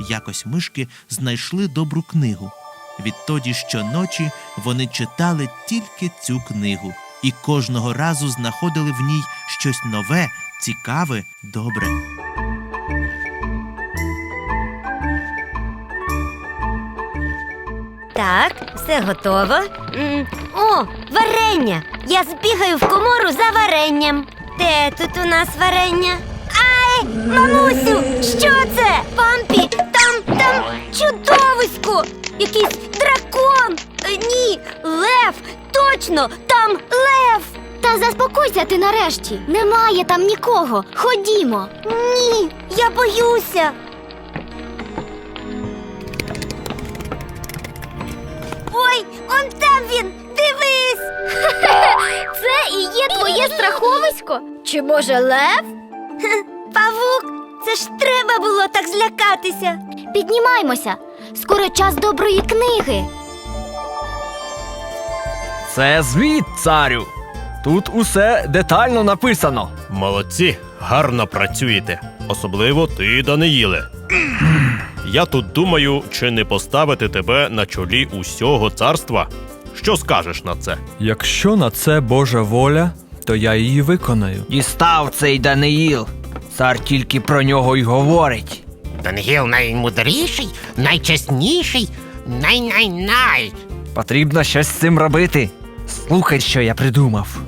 Якось мишки знайшли добру книгу. Відтоді щоночі вони читали тільки цю книгу і кожного разу знаходили в ній щось нове, цікаве, добре. Так, все готово. О, варення! Я збігаю в комору за варенням. Де тут у нас варення? Ай, мамусю, що це? Якийсь дракон! Е, Ні, лев! Точно, там лев! Та заспокойся ти нарешті. Немає там нікого. Ходімо. Ні, я боюся. Ой, он там він! Дивись! Це і є твоє страховисько? Чи може лев? Павук, це ж треба було так злякатися. Піднімаймося. Скоро час доброї книги. Це звіт, царю. Тут усе детально написано. Молодці, гарно працюєте. Особливо ти, Даниїле. Я тут думаю, чи не поставити тебе на чолі усього царства. Що скажеш на це? Якщо на це Божа воля, то я її виконаю. Дістав цей Даниїл. Цар тільки про нього й говорить. Дангіл наймудріший, найчесніший, най-най-най. Потрібно щось з цим робити. Слухай, що я придумав.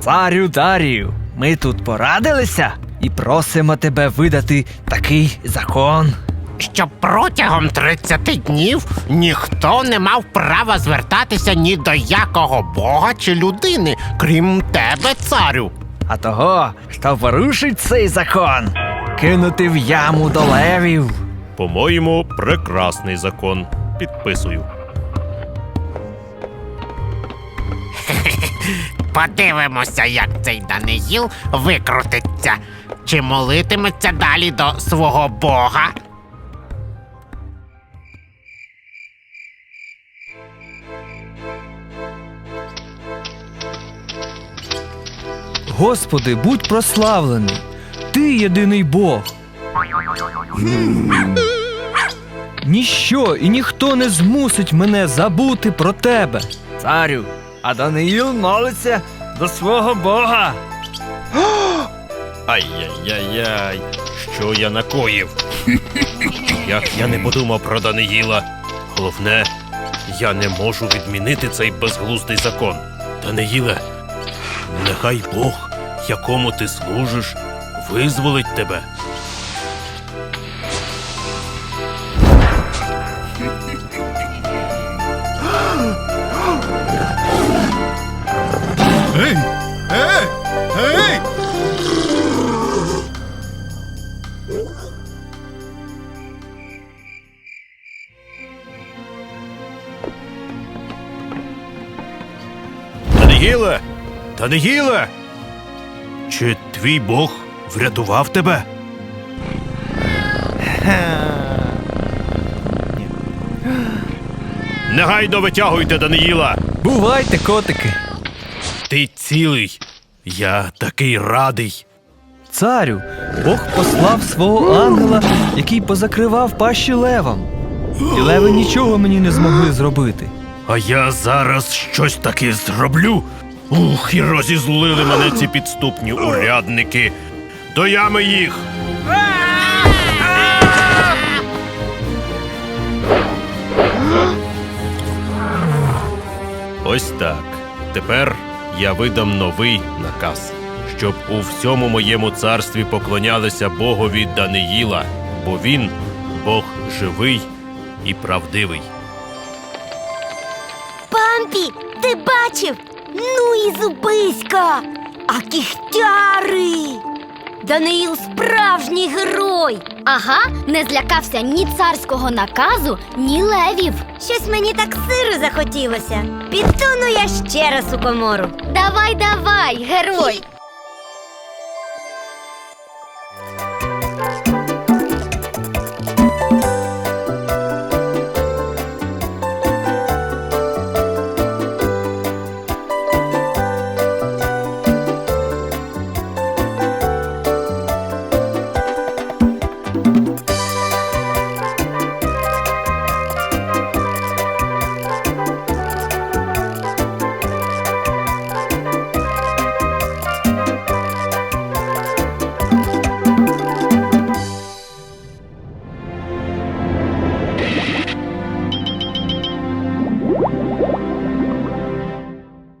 Царю Дарію, ми тут порадилися і просимо тебе видати такий закон. Щоб протягом 30 днів ніхто не мав права звертатися ні до якого бога чи людини, крім тебе, царю. А того, хто порушить цей закон, кинути в яму до левів. По-моєму, прекрасний закон. Підписую. Подивимося, як цей Даниїл викрутиться. Чи молитиметься далі до свого бога? Господи, будь прославлений! Ти єдиний Бог. Ніщо і ніхто не змусить мене забути про тебе. Царю, а Даниїл молиться до свого бога. Ай-яй-яй-яй, що я накоїв? Як я не подумав про Даниїла. Головне, я не можу відмінити цей безглуздий закон. Даниїле, нехай Бог, якому ти служиш, визволить тебе. Ей! Ей! Ей! Даниїле! Даниїле! Чи твій Бог врятував тебе? Негайно витягуйте Даниїла! Бувайте, котики. Ти цілий. Я такий радий. Царю, Бог послав свого ангела, який позакривав пащі левам. І леви нічого мені не змогли зробити. А я зараз щось таки зроблю. Ух, і розізлили мене ці підступні урядники. До ями їх. Ось так. Тепер я видам новий наказ, щоб у всьому моєму царстві поклонялися Богові Даниїла, бо він Бог живий і правдивий. Пампі, ти бачив? Ну і зубиська! А кіхтяри! Даниїл справжній герой. Ага, не злякався ні царського наказу, ні левів. Щось мені так сиру захотілося. Підтону я ще раз у комору. Давай, давай, герой.